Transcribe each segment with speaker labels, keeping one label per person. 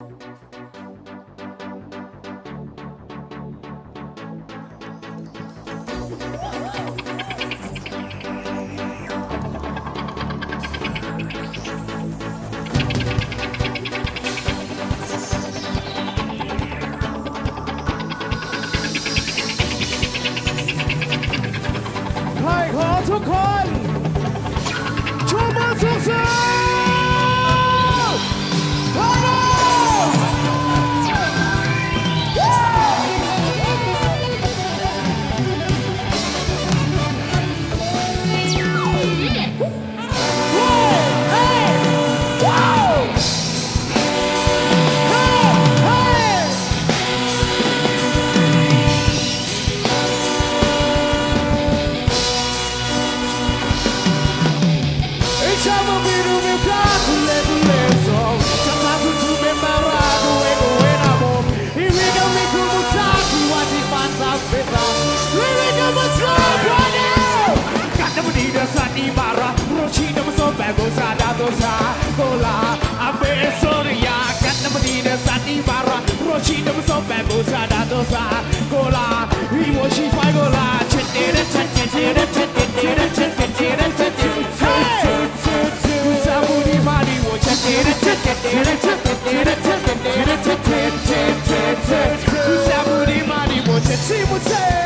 Speaker 1: Hey, hold on, hold. goza da dosa kola ape soria katnamadi da sati bara roshi da so pe kola we moshi fai kola chete da chete da chete da chete da chete Sabuni mali wo chete da chete da chete da chete da chete da chete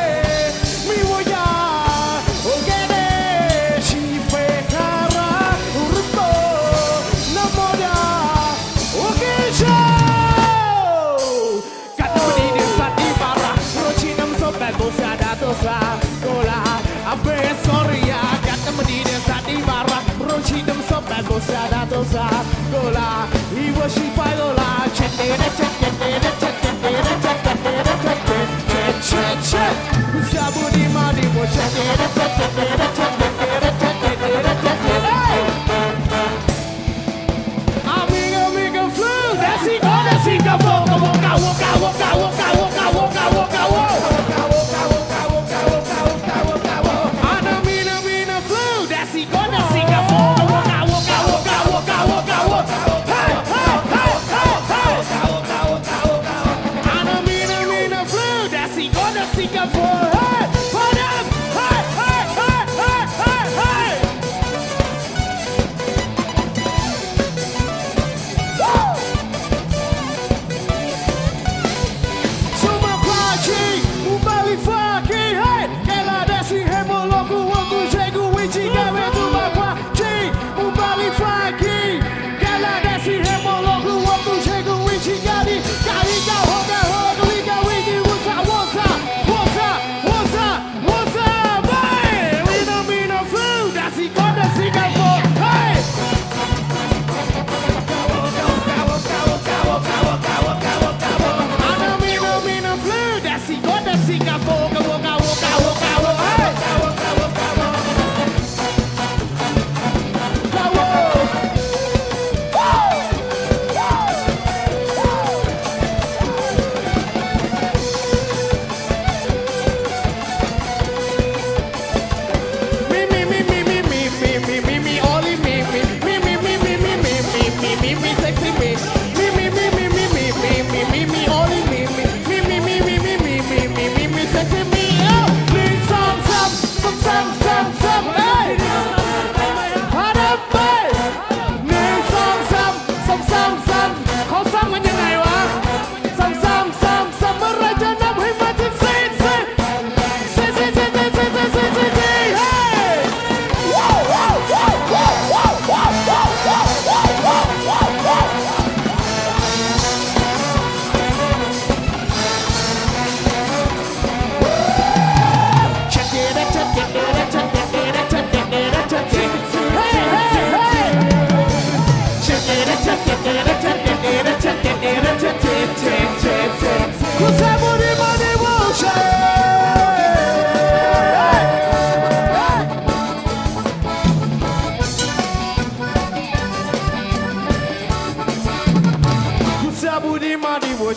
Speaker 1: こさだとさゴライワシパイゴラチェテレチェテレチェテレチェテレチェテレチェチェチェサボリマリモチェテレチェテレチェテレチェテレチェテレ Amiga, amiga, flu, desce, desce, desce, desce, desce, desce, desce, desce, desce, desce, desce,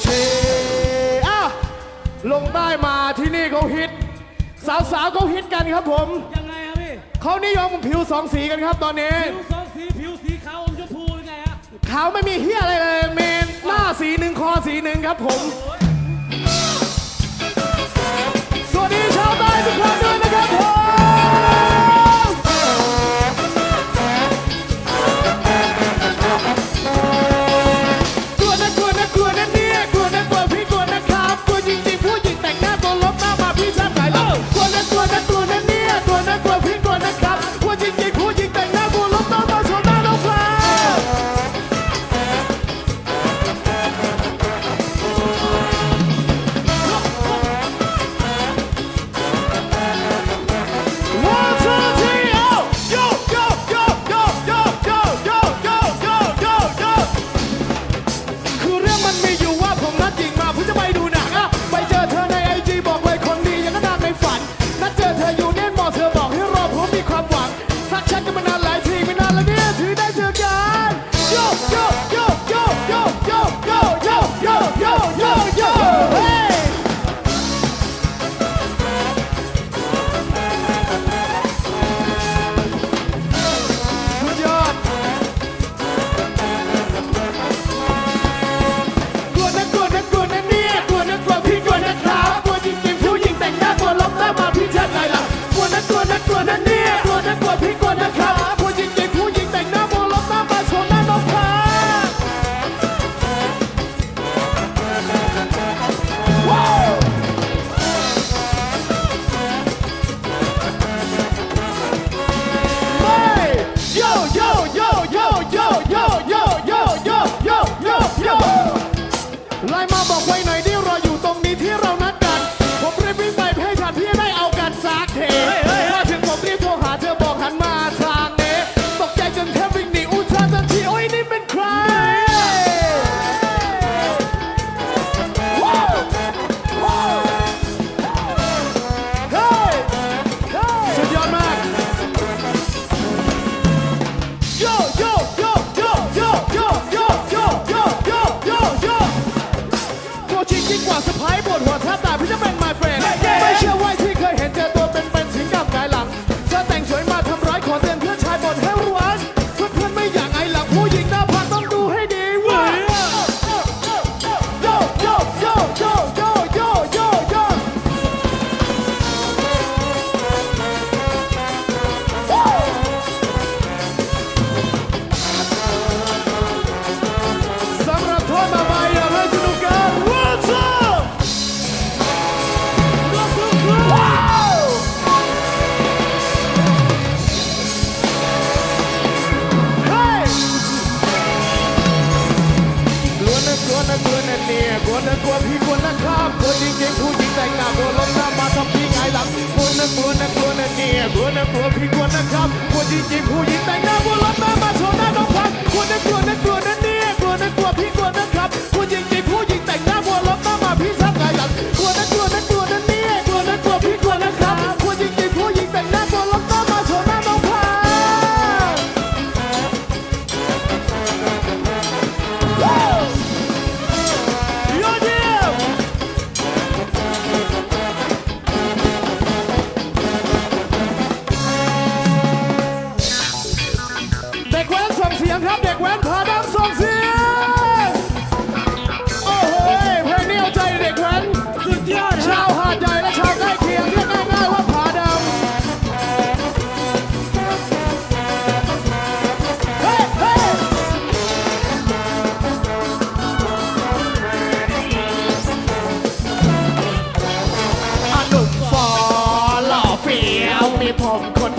Speaker 1: เชอะลงใต้มาที่นี่เขาฮิต สาวๆเขาฮิตกันครับผม
Speaker 2: ยังไงครับพี่
Speaker 1: เขานิยมผิวสองสีกันครับตอนนี้
Speaker 2: ผิวสองสีผิวสีขาวอมชมพูหรือไงฮะ
Speaker 1: ขาวไม่มีเฮียอะไรเลยเมนหน้าสีหนึ่งคอสีหนึ่งครับผม โ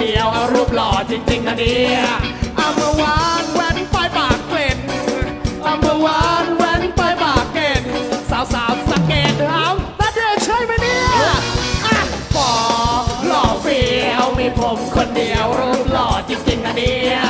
Speaker 1: ดียวเอารูปหล่อจริงๆนะเนี่ยเอามาวานแว้นไปปากเกล็ดเอามาวานแว้นไปปากเกล็ดสาวสาวสังเกตเอาแล้วเธอใช่ไหมเนี่ยปอหล่อเฟี้ยวมีผมคนเดียวรูปหล่อจริงๆนะเนี่ย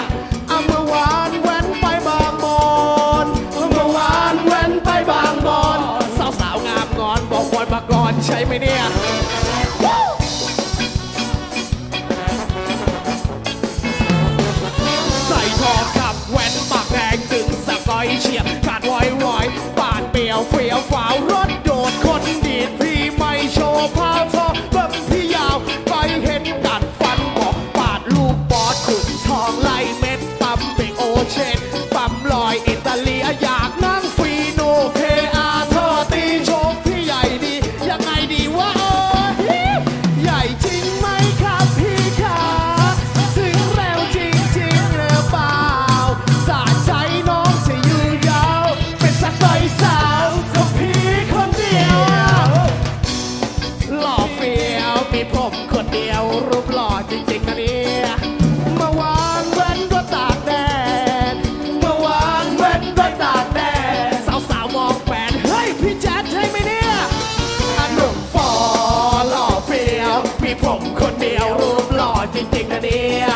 Speaker 1: พี่ผมคนเดียวรูปหล่อจริงๆนะเนี่ย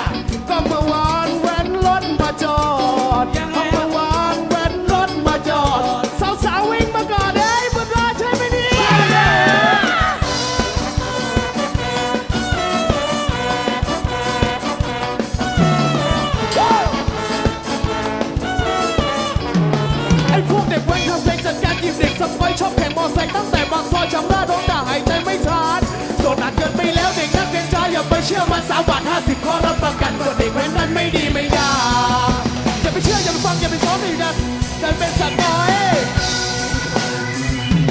Speaker 1: ไปเชื่อมาสามบาทห้าสิบข้อรับประกันว่าเด็กแว้นนั้นไม่ดีไม่ยาอย่าไปเชื่ออย่าไปฟังอย่าไปซ้อมเลยนะนั่นเป็นสัตว์น้อย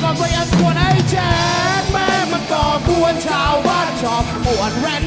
Speaker 1: ก่อนไปอันควรไอ้แจ๊ดแม่มันก่อควรชาวบ้านชอบปวดแว้น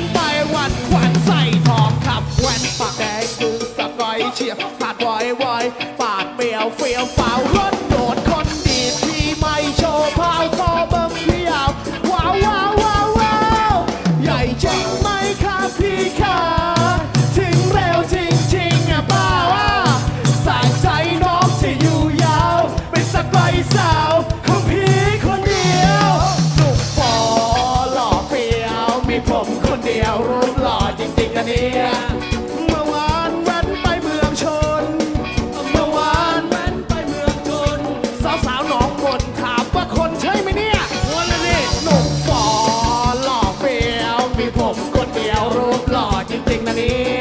Speaker 1: ล่อจริงๆนะนี่